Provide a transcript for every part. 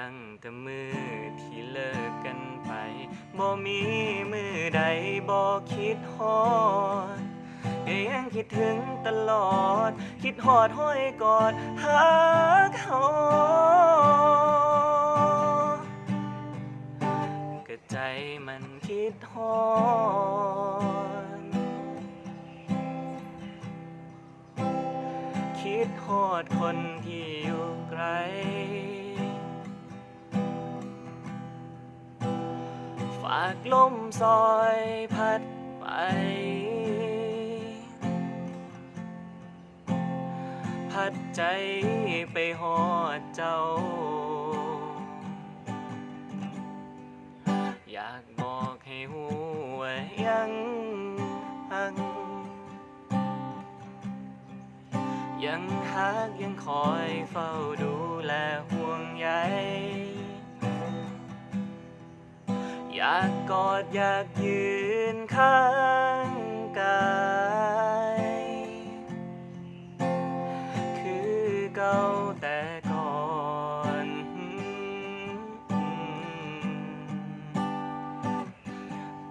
ตั้งแต่มือที่เลิกกันไปบ่มีมือใดบ่คิดฮอดก็ยังคิดถึงตลอด คิดฮอดห้อยกอดหาเขาก็ใจมันคิดฮอดคิดฮอดคนที่อยู่ไกล ฝากลมซอยพัดไป พัดใจไปฮอดเจ้า อยากบอกให้หูว่ายังหังยังฮักยังคอยเฝ้าดูแลห่วงใย อยากกอดอยากยืนข้างกายคือเก่าแต่ก่อน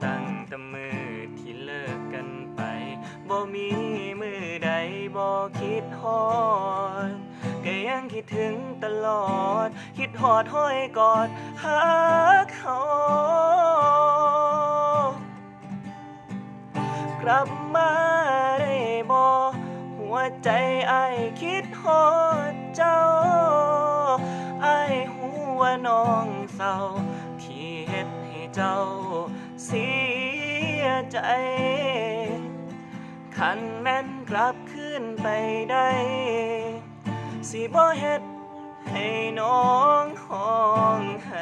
ตั้งแต่มือที่เลิกกันไปบ่มีมือใดบ่คิดฮอดก็ยังคิดถึงตลอด คิดฮอดห้อยกอดหาเขา กลับมาได้บ่หัวใจไอคิดฮอดเจ้าไอหูว่าน้องเศร้าที่เฮ็ดให้เจ้าเสียใจคันแม่นกลับขึ้นไปได้ สิบ่เฮ็ดให้น้องห้องใ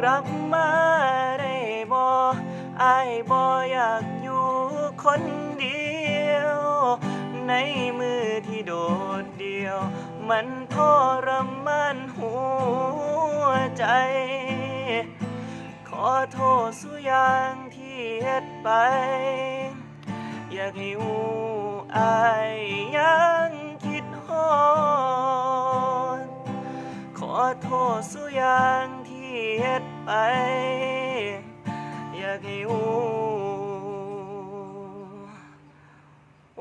กลับมาได้บ่อายบ่อยากอยู่คนเดียว ในมือที่โดดเดียว มันทรมานหัวใจ ขอโทษสุกอย่างที่เฮ็ดไป อยากให้หูอายยังคิดฮอดขอโทษสุกอย่างที่ เฮ็ดไป อยากให้หู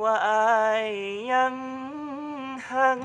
ว่าอายยังหัง